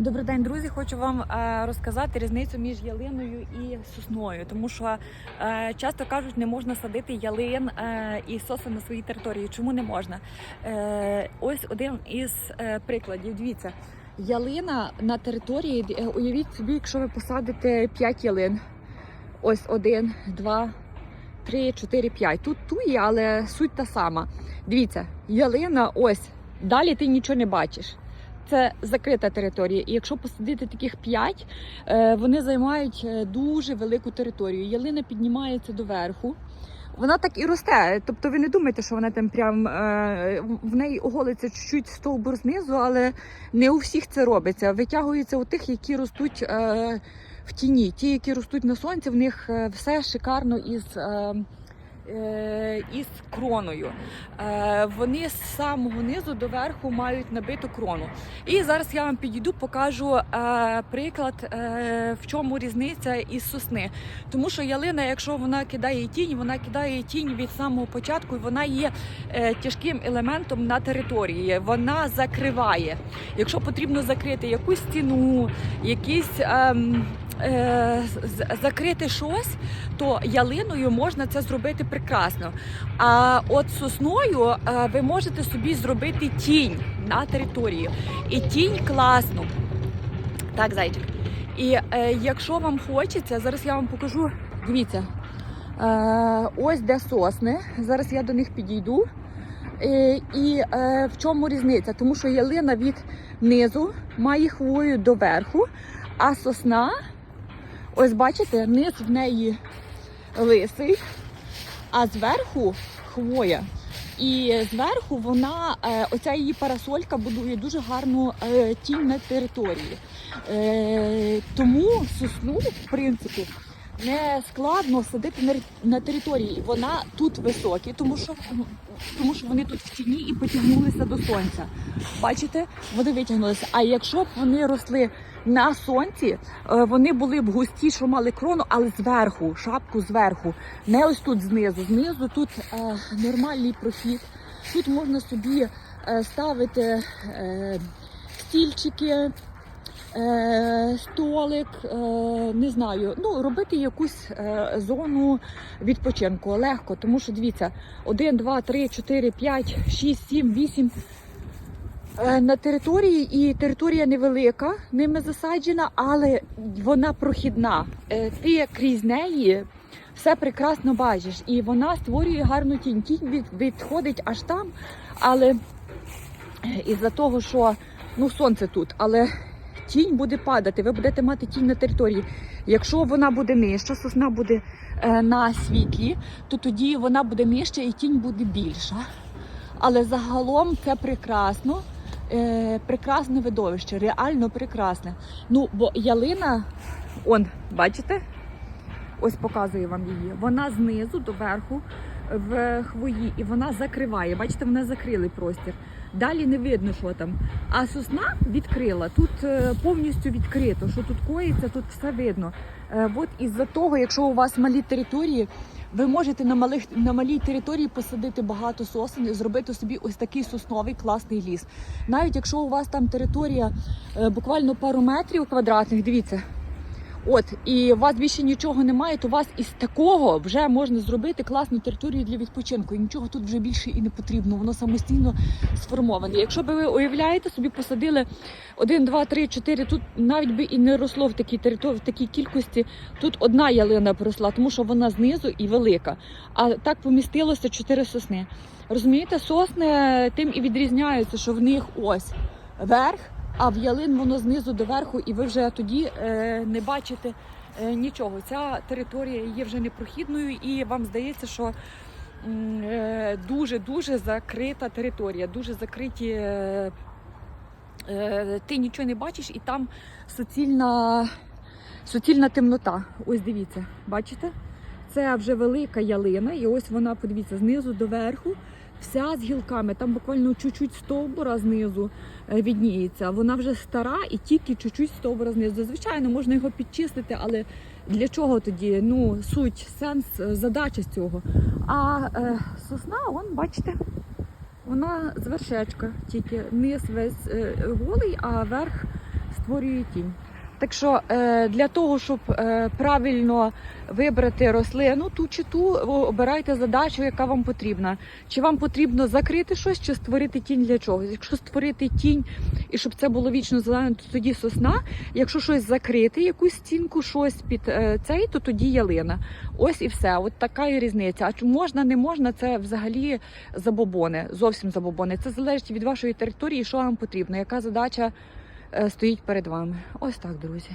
Добрий день, друзі. Хочу вам е, розказати різницю між ялиною і сосною, тому що е, часто кажуть, не можна садити ялин е, і соси на своїй території. Чому не можна? Ось один із прикладів. Дивіться, ялина на території. Уявіть собі, якщо ви посадите 5 ялин. Ось один, два, три, чотири, п'ять. Тут тує, але суть та сама. Дивіться, ялина, ось далі ти нічого не бачиш. Це закрита територія. І якщо посадити таких п'ять, е, вони займають е, дуже велику територію. Ялина піднімається доверху. Вона так і росте. Тобто ви не думаєте, що вона там прям е, в неї оголиться чуть-чуть стовбур знизу, але не у всіх це робиться. Витягується у тих, які ростуть в тіні. Ті, які ростуть на сонці, в них все шикарно із. Із кроною. Е, Вони з самого низу до верху мають набиту крону. І зараз я вам підійду, покажу е, приклад, е, в чому різниця із сосни. Тому що ялина, якщо вона кидає тінь, вона кидає тінь від самого початку, і вона є е, тяжким елементом на території. Вона закриває. Якщо потрібно закрити якусь стіну, якісь. Е, закрити щось, то ялиною можна це зробити прекрасно. А от сосною е, ви можете собі зробити тінь на території. І тінь класну. Так, зайчик. І е, якщо вам хочеться, зараз я вам покажу. Дивіться, е, ось де сосни. Зараз я до них підійду. Е, і е, в чому різниця? Тому що ялина від низу має хвою до верху, а сосна, ось бачите, низ в неї лисий, а зверху хвоя. І зверху вона, е, оця її парасолька будує дуже гарну е, тінь на території. Е, тому сосну, в принципі, не складно садити на, території. Вона тут високі, тому що, тому що вони тут в тіні і потягнулися до сонця. Бачите, вони витягнулися. А якщо б вони росли на сонці, е, вони були б густі, що мали крону, але зверху, шапку зверху. Не ось тут знизу. Знизу тут е, нормальний прохід. Тут можна собі е, ставити е, стільчики, столик, е, не знаю, ну робити якусь е, зону відпочинку легко, тому що дивіться, 1, 2, 3, 4, 5, 6, 7, 8 е, на території, і територія невелика, ними засаджена, але вона прохідна. Е, Ти крізь неї все прекрасно бачиш, і вона створює гарну тінь. Тінь відходить аж там, але із-за того, що ну сонце тут, але тінь буде падати. Ви будете мати тінь на території. Якщо вона буде нижча, сосна буде е, на світлі, то тоді вона буде нижча і тінь буде більша. Але загалом це прекрасно, е, прекрасне видовище, реально прекрасне. Ну, бо ялина, он, бачите? Ось показую вам її. Вона знизу до верху в хвої і вона закриває. Бачите, вона закрили простір. Далі не видно, що там. А сосна відкрила. Тут е, повністю відкрито. Що тут коїться, тут все видно. Е, От із-за того, якщо у вас малі території, ви можете на малих на малій території посадити багато сосен і зробити собі ось такий сосновий класний ліс. Навіть якщо у вас там територія е, буквально пару метрів квадратних, дивіться. От, і у вас більше нічого немає, то у вас із такого вже можна зробити класну територію для відпочинку. І нічого тут вже більше і не потрібно, воно самостійно сформоване. Якщо би ви уявляєте, собі посадили 1, 2, 3, 4, тут навіть би і не росло в такій території, в такій кількості. Тут одна ялина поросла, тому що вона знизу і велика. А так помістилося 4 сосни. Розумієте, сосни тим і відрізняються, що в них ось верх а в ялин воно знизу до верху, і ви вже тоді е, не бачите е, нічого. Ця територія є вже непрохідною, і вам здається, що е, дуже-дуже закрита територія, дуже закриті. Е, ти нічого не бачиш, і там суцільна, суцільна темнота. Ось дивіться, бачите? Це вже велика ялина, і ось вона, подивіться, знизу до верху, вся з гілками. Там буквально чуть-чуть стовбура знизу е, відніється. Вона вже стара і тільки чуть-чуть стовбура знизу. Звичайно, можна його підчистити, але для чого тоді? Ну, суть, сенс, е, задача цього. А е, сосна, он, бачите, вона з вершечка, тільки низ весь е, голий, а верх створює тінь. Так що е, для того, щоб е, правильно вибрати рослину, ту чи ту, обирайте задачу, яка вам потрібна. Чи вам потрібно закрити щось, чи створити тінь для чогось. Якщо створити тінь і щоб це було вічно зелено, то тоді сосна. Якщо щось закрити, якусь стінку, щось під е, цей, то тоді ялина. Ось і все. От така і різниця. А можна, не можна, це взагалі забобони, зовсім забобони. Це залежить від вашої території, що вам потрібно, яка задача стоїть перед вами. Ось так, друзі.